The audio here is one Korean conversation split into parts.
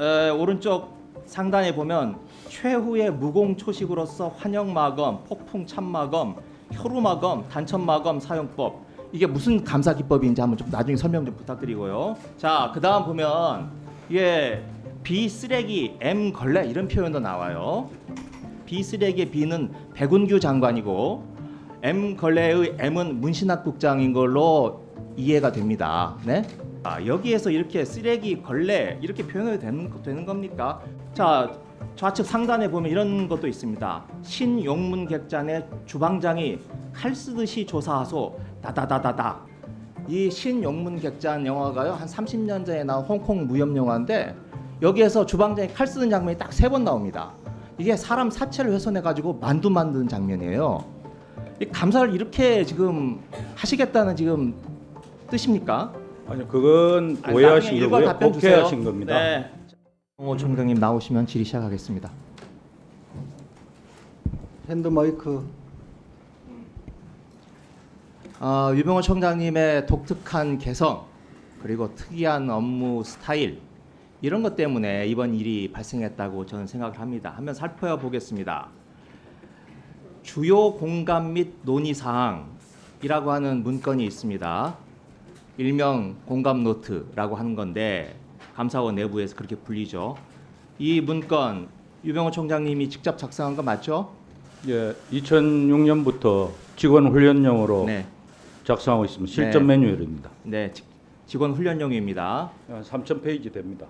에, 오른쪽 상단에 보면 최후의 무공초식으로서 환영마검, 폭풍참마검, 혈우마검, 단천마검 사용법 이게 무슨 감사 기법인지 한번 좀 나중에 설명 좀 부탁드리고요. 자, 그 다음 보면 이게 비쓰레기 M 걸레 이런 표현도 나와요. 비쓰레기의 B는 백운규 장관이고 M 걸레의 M은 문신학 국장인 걸로 이해가 됩니다. 네? 아, 여기에서 이렇게 쓰레기 걸레 이렇게 표현이 되는 되는 겁니까? 자 좌측 상단에 보면 이런 것도 있습니다. 신용문 객잔의 주방장이 칼 쓰듯이 조사하소 다다다다다. 이 신용문 객잔 영화가요 한 30년 전에 나온 홍콩 무협 영화인데 여기에서 주방장이 칼 쓰는 장면이 딱 세 번 나옵니다. 이게 사람 사체를 훼손해 가지고 만두 만드는 장면이에요. 이 감사를 이렇게 지금 하시겠다는 지금 뜻입니까? 아니 그건 아니, 오해하신 나중에 일괄 거고요. 답변 주세요. 복해하신 겁니다. 네. 홍호 총장님 나오시면 질의 시작하겠습니다. 핸드 마이크 어, 유병호 총장님의 독특한 개성 그리고 특이한 업무 스타일 이런 것 때문에 이번 일이 발생했다고 저는 생각을 합니다. 한번 살펴보겠습니다. 주요 공감 및 논의 사항이라고 하는 문건이 있습니다. 일명 공감 노트라고 하는 건데 감사원 내부에서 그렇게 불리죠. 이 문건 유병호 총장님이 직접 작성한 거 맞죠? 예, 2006년부터 직원 훈련용으로 네, 작성하고 있습니다. 실전 네. 매뉴얼입니다. 네 직- 직원 훈련용입니다. 한 3천 페이지 됩니다.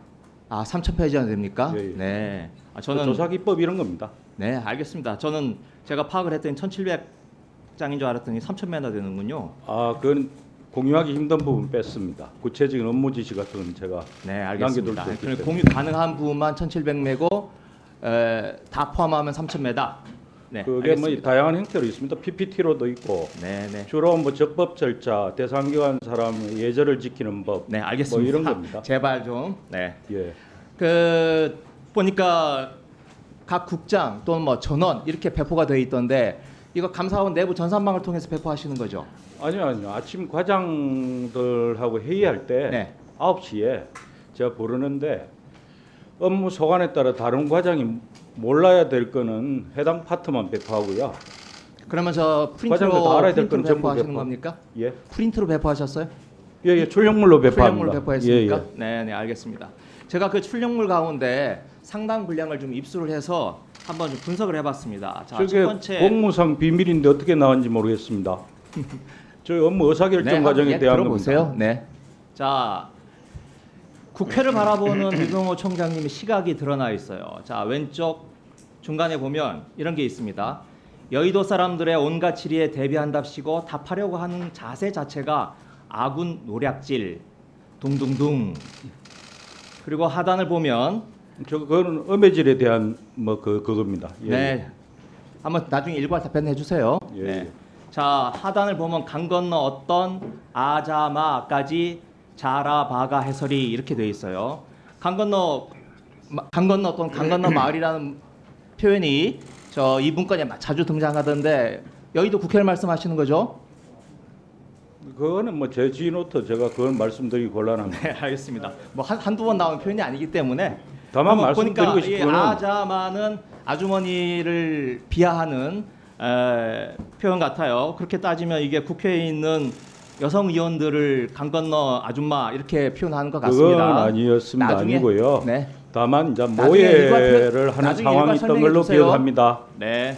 아, 3천 페이지나 됩니까? 예, 예. 네. 아, 저는 저는 조사 기법 이런 겁니다. 네, 알겠습니다. 저는 제가 파악을 했더니 1,700장인 줄 알았더니 3,000매나 되는군요. 아, 그건 공유하기 힘든 부분 뺐습니다. 구체적인 업무 지시 같은 건 제가 네, 남겨둘 알겠습니다. 수 없기 그럼 때문에. 공유 가능한 부분만 1,700매고 에, 다 포함하면 3,000매다. 네, 그게 뭐 알겠습니다. 다양한 형태로 있습니다. PPT로도 있고 네, 네. 주로 뭐 적법 절차, 대상 기관 사람의 예절을 지키는 법, 네, 알겠습니다. 뭐 이런 겁니다. 제발 좀. 네. 예, 그 보니까 각 국장 또는 뭐 전원 이렇게 배포가 돼 있던데 이거 감사원 내부 전산망을 통해서 배포하시는 거죠? 아니요, 아니요. 아침 과장들하고 회의할 때 네. 9시에 제가 부르는데 업무 소관에 따라 다른 과장이 몰라야 될 거는 해당 파트만 배포하고요. 그러면 저 프린트로 알아야 될건 전부 배포하시는 배포. 겁니까? 예, 프린트로 배포하셨어요? 예, 예 출력물로 배포합니다. 출력물 배포했습니까? 예, 예. 네, 네, 알겠습니다. 제가 그 출력물 가운데 상당 분량을 좀 입수를 해서 한번 좀 분석을 해봤습니다. 자, 첫 저게 번째 공무상 비밀인데 어떻게 나왔는지 모르겠습니다. 저희 업무 의사결정 네, 과정에 한번 대한 들어보세요. 겁니다. 네. 자, 국회를 바라보는 유병호 총장님의 시각이 드러나 있어요. 자, 왼쪽 중간에 보면 이런 게 있습니다. 여의도 사람들의 온갖 질의에 대비한답시고 답하려고 하는 자세 자체가 아군 노략질 둥둥둥. 그리고 하단을 보면 저 그거는 음해질에 대한 뭐 그 그겁니다. 예, 네. 한번 나중에 일괄 답변해 주세요. 예, 네. 예. 자 하단을 보면 강 건너 어떤 아자마까지 자라바가 해설이 이렇게 돼 있어요. 강 건너 마- 강 건너 또는 강 건너 마을이라는 표현이 저 이 문건에 마- 자주 등장하던데 여의도 국회를 말씀하시는 거죠? 그거는 뭐 제 지노트 제가 그건 말씀드리기 곤란합니다. 네, 알겠습니다. 뭐 한, 한두 번 나온 표현이 아니기 때문에 다만 한번 말씀드리고 보니까 싶은 이 아자마는 아주머니를 비하하는 에, 표현 같아요. 그렇게 따지면 이게 국회에 있는 여성 의원들을 강 건너 아줌마 이렇게 표현하는 것 그건 같습니다. 아니었습니다. 나중에- 아니고요. 네, 다만 이제 모해를 하는 상황이 있던 걸로 주세요. 기억합니다. 네.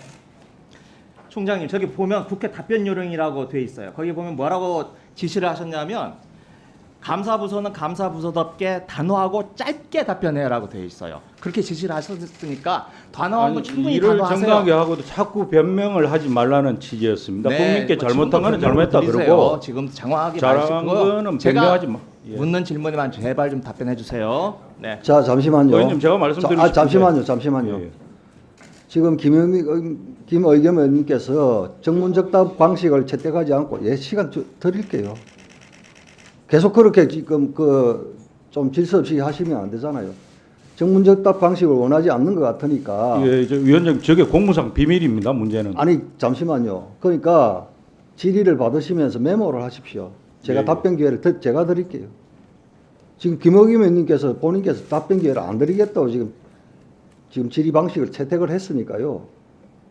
총장님 저기 보면 국회 답변 요령이라고 돼 있어요. 거기 보면 뭐라고 지시를 하셨냐면 감사부서는 감사부서답게 단호하고 짧게 답변해라고 돼 있어요. 그렇게 지시를 하셨으니까 단호한 거 아니, 충분히 일을 단호하세요. 정당하게 하고도 자꾸 변명을 하지 말라는 취지였습니다. 국민께 뭐 잘못한 거는 잘못했다 드리세요. 그러고 지금 장황하게 잘한. 거는 제가 변명하지 마. 예. 묻는 질문에만 제발 좀 답변해 주세요. 네. 자 잠시만요. 의원님 제가 말씀드리고 자, 아, 싶은데. 잠시만요, 잠시만요. 예, 예. 지금 김의겸 김의겸 의원님께서 정문적 답 방식을 채택하지 않고 예 시간 주, 드릴게요. 계속 그렇게 지금 그 좀 질서 없이 하시면 안 되잖아요. 정문적답 방식을 원하지 않는 것 같으니까 예, 저 위원장 저게 공무상 비밀입니다. 문제는. 아니 잠시만요. 그러니까 질의를 받으시면서 메모를 하십시오. 제가 예, 예. 답변 기회를 드- 제가 드릴게요. 지금 김어김 의원님께서 본인께서 답변 기회를 안 드리겠다고 지금 지금 질의 방식을 채택을 했으니까요.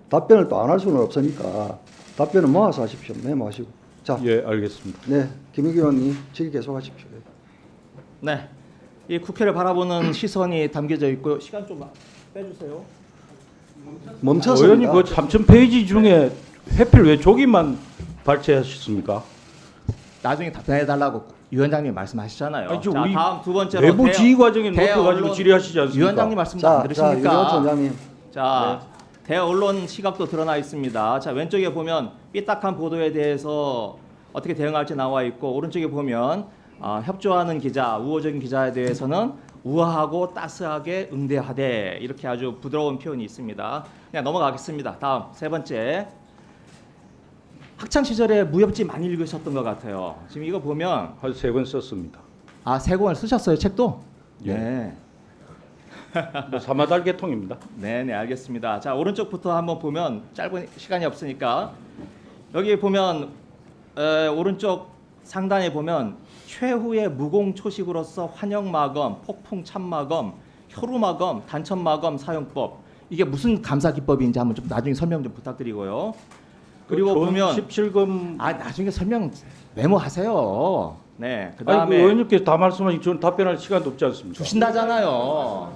답변을 또 안 할 수는 없으니까 답변은 모아서 하십시오. 메모하시고. 자, 예, 알겠습니다. 네, 김의기 의원님 질의 계속하십시오. 네. 이 국회를 바라보는 시선이 담겨져 있고요. 시간 좀 빼주세요. 멈춰서 의원님 그 3천 페이지 중에 해필 왜 조기만 발췌하셨습니까? 나중에 답변해 달라고 위원장님 말씀하시잖아요. 아니, 저 자, 우리 다음 두 번째로 내부 대- 지휘 과정에 대 높여가지고 언론- 질의하시지 않습니까? 위원장님 말씀 안 자, 자, 들으십니까? 유호 총장님. 자, 대언론 시각도 드러나 있습니다. 자, 왼쪽에 보면 삐딱한 보도에 대해서 어떻게 대응할지 나와 있고 오른쪽에 보면 아, 협조하는 기자, 우호적인 기자에 대해서는 우아하고 따스하게 응대하되 이렇게 아주 부드러운 표현이 있습니다. 그냥 넘어가겠습니다. 다음 세 번째. 학창 시절에 무협지 많이 읽으셨던 것 같아요. 지금 이거 보면 한세번 썼습니다. 아세 권을 쓰셨어요 책도? 예. 네. 뭐 사마달 계통입니다. 네, 네, 알겠습니다. 자, 오른쪽부터 한번 보면 짧은 시간이 없으니까 여기 보면 에, 오른쪽 상단에 보면 최후의 무공 초식으로서 환영 마검, 폭풍 참 마검, 혈우 마검, 단천 마검 사용법 이게 무슨 감사 기법인지 한번 좀 나중에 설명 좀 부탁드리고요. 그리고 보면 17금 아 나중에 설명 메모하세요. 네, 그 아니 그 다음에 의원님께서 다 말씀하신 저는 답변할 시간도 없지 않습니까? 주신다잖아요.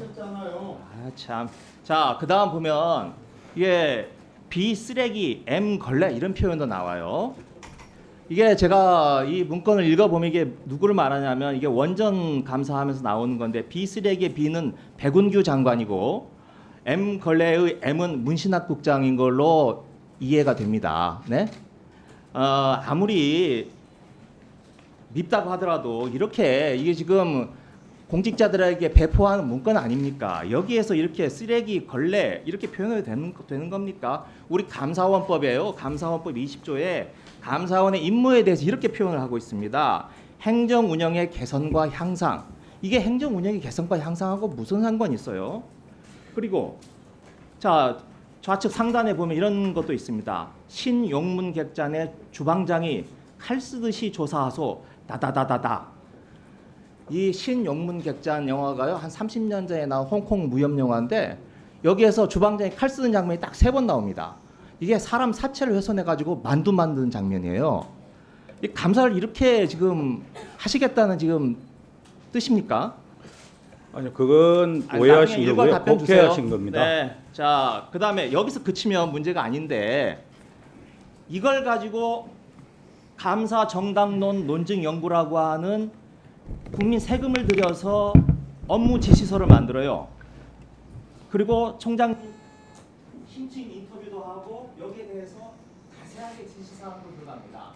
아 참. 자, 그다음 보면 이게 B 쓰레기, M 걸레 이런 표현도 나와요. 이게 제가 이 문건을 읽어 보면 이게 누구를 말하냐면 이게 원전 감사하면서 나오는 건데 B 쓰레기의 B는 백운규 장관이고 M 걸레의 M은 문신학 국장인 걸로 이해가 됩니다. 네? 어, 아무리 밉다고 하더라도 이렇게 이게 지금 공직자들에게 배포하는 문건 아닙니까? 여기에서 이렇게 쓰레기 걸레 이렇게 표현이 되는 되는 겁니까? 우리 감사원법이에요. 감사원법 20조에 감사원의 임무에 대해서 이렇게 표현을 하고 있습니다. 행정 운영의 개선과 향상. 이게 행정 운영의 개선과 향상하고 무슨 상관이 있어요? 그리고 자 좌측 상단에 보면 이런 것도 있습니다. 신용문 객잔의 주방장이 칼 쓰듯이 조사하소 다다다다다. 이 신용문 객잔 영화가요 한 30년 전에 나온 홍콩 무협 영화인데 여기에서 주방장이 칼 쓰는 장면이 딱 세 번 나옵니다. 이게 사람 사체를 훼손해 가지고 만두 만드는 장면이에요. 이 감사를 이렇게 지금 하시겠다는 지금 뜻입니까? 아니 그건 아니, 오해하신 거고요. 복해하신 겁니다. 네. 자, 그다음에 여기서 그치면 문제가 아닌데 이걸 가지고 감사 정당론 논증 연구라고 하는 국민 세금을 들여서 업무 지시서를 만들어요. 그리고 총장 심층 인터뷰도 하고 여기에 대해서 자세하게 지시 사항도 들어갑니다.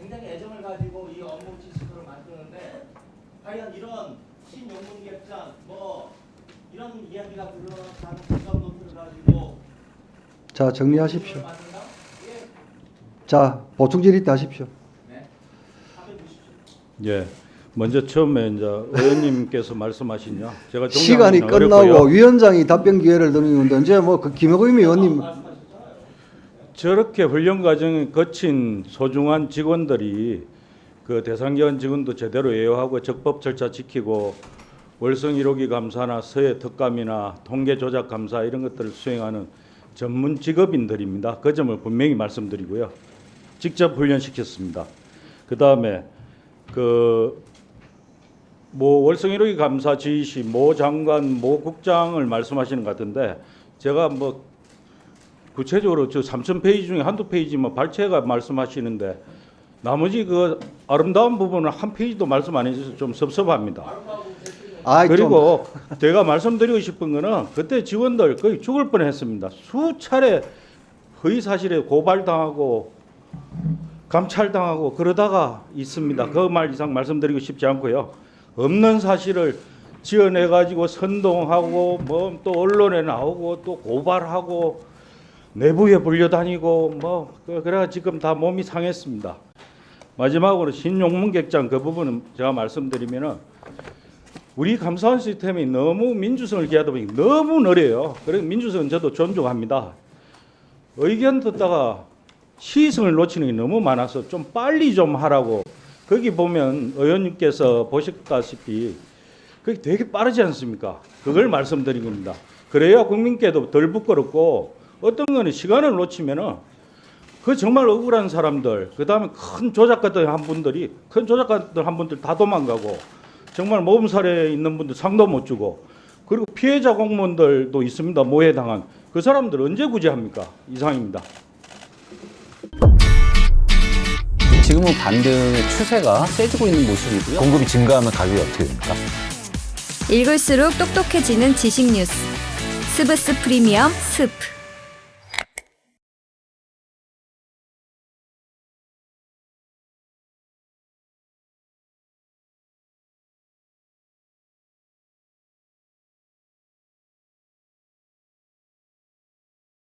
굉장히 애정을 가지고 이 업무 지시서를 만드는데 과연 이런 신용문 객장 뭐 이런 이야기가 들어가는 공감 노트를 가지고 자, 정리하십시오. 자, 보충 질의 때 하십시오. 네. 예. 먼저 처음에 이제 의원님께서 말씀하신요. 제가 시간이 끝나고 어렵고요. 위원장이 답변 기회를 드리는데 이제 뭐 그 김어김 의원님 저렇게 훈련 과정을 거친 소중한 직원들이 그 대상기관 직원도 제대로 예우하고 적법 절차 지키고 월성 1호기 감사나 서해 특감이나 통계 조작 감사 이런 것들을 수행하는 전문 직업인들입니다. 그 점을 분명히 말씀드리고요. 직접 훈련시켰습니다. 그 다음에 그 뭐 월성 1호기 감사 지휘시 모 장관, 모 국장을 말씀하시는 것 같은데 제가 뭐 구체적으로 저 3천 페이지 중에 한두 페이지만 발췌가 말씀하시는데 나머지 그 아름다운 부분은 한 페이지도 말씀 안 해주셔서 좀 섭섭합니다. 아, 그리고 제가 말씀드리고 싶은 거는 그때 직원들 거의 죽을 뻔했습니다. 수차례 허위 사실에 고발당하고 감찰당하고 그러다가 있습니다. 그 말 이상 말씀드리고 싶지 않고요. 없는 사실을 지어내 가지고 선동하고 뭐 또 언론에 나오고 또 고발하고 내부에 불려다니고 뭐 그- 그래가 지금 다 몸이 상했습니다. 마지막으로 신용문 객장 그 부분은 제가 말씀드리면은 우리 감사원 시스템이 너무 민주성을 기하다 보니 너무 느려요. 그래서 민주성은 저도 존중합니다. 의견 듣다가 시의성을 놓치는 게 너무 많아서 좀 빨리 좀 하라고 거기 보면 의원님께서 보셨다시피 그게 되게 빠르지 않습니까? 그걸 말씀드린 겁니다. 그래야 국민께도 덜 부끄럽고 어떤 거는 시간을 놓치면은 그 정말 억울한 사람들, 그 다음에 큰 조작가들 한 분들이, 큰 조작가들 한 분들 다 도망가고, 정말 모범사례에 있는 분들 상도 못 주고, 그리고 피해자 공무원들도 있습니다. 모해당한. 그 사람들 언제 구제합니까? 이상입니다. 지금은 반등의 추세가 세지고 있는 모습이고요. 공급이 증가하면 가격이 어떻게 됩니까? 읽을수록 똑똑해지는 지식 뉴스. 스브스 프리미엄 스프.